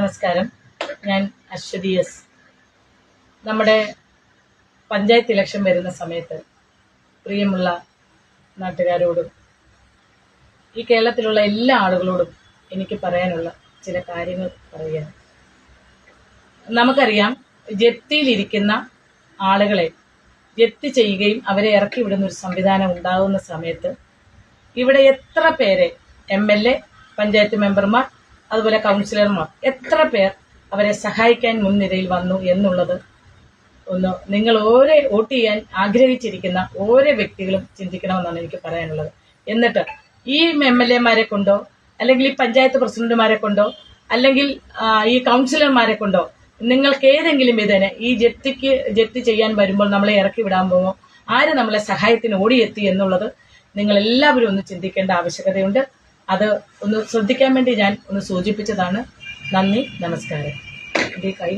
നമസ്കാരം. ഞാൻ അശ്വതി എസ്. നമ്മുടെ പഞ്ചായത്ത് ഇലക്ഷൻ വരുന്ന സമയത്ത് പ്രിയമുള്ള നാട്ടുകാരോടും ഈ കേരളത്തിലുള്ള എല്ലാ ആളുകളോടും എനിക്ക് പറയാനുള്ള ചില കാര്യങ്ങൾ പറയുകയാണ്. നമുക്കറിയാം ജപ്തിയിലിരിക്കുന്ന ആളുകളെ ജപ്തി ചെയ്യുകയും അവരെ ഇറക്കി വിടുന്ന ഒരു സംവിധാനം ഉണ്ടാകുന്ന സമയത്ത് ഇവിടെ എത്ര പേരെ എം എൽ എ പഞ്ചായത്ത് മെമ്പർമാർ അതുപോലെ കൗൺസിലർമാർ. എത്ര പേർ അവരെ സഹായിക്കാൻ മുൻനിരയിൽ വന്നു എന്നുള്ളത് ഒന്ന് നിങ്ങൾ ഓരോ വോട്ട് ചെയ്യാൻ ആഗ്രഹിച്ചിരിക്കുന്ന ഓരോ വ്യക്തികളും ചിന്തിക്കണമെന്നാണ് എനിക്ക് പറയാനുള്ളത്. എന്നിട്ട് ഈ എം എൽ എമാരെ കൊണ്ടോ അല്ലെങ്കിൽ ഈ പഞ്ചായത്ത് പ്രസിഡന്റുമാരെ കൊണ്ടോ അല്ലെങ്കിൽ ഈ കൗൺസിലർമാരെ കൊണ്ടോ നിങ്ങൾക്ക് ഏതെങ്കിലും വിധേന ഈ ജപ്തിക്ക് ജപ്തി ചെയ്യാൻ വരുമ്പോൾ നമ്മളെ ഇറക്കി വിടാൻ പോകുമോ ആര് നമ്മളെ സഹായത്തിന് ഓടിയെത്തി എന്നുള്ളത് നിങ്ങൾ എല്ലാവരും ഒന്ന് ചിന്തിക്കേണ്ട ആവശ്യകതയുണ്ട്. അത് ഒന്ന് ശ്രദ്ധിക്കാൻ വേണ്ടി ഞാൻ ഒന്ന് സൂചിപ്പിച്ചതാണ് നന്ദി നമസ്കാരം ഇത് കൈ?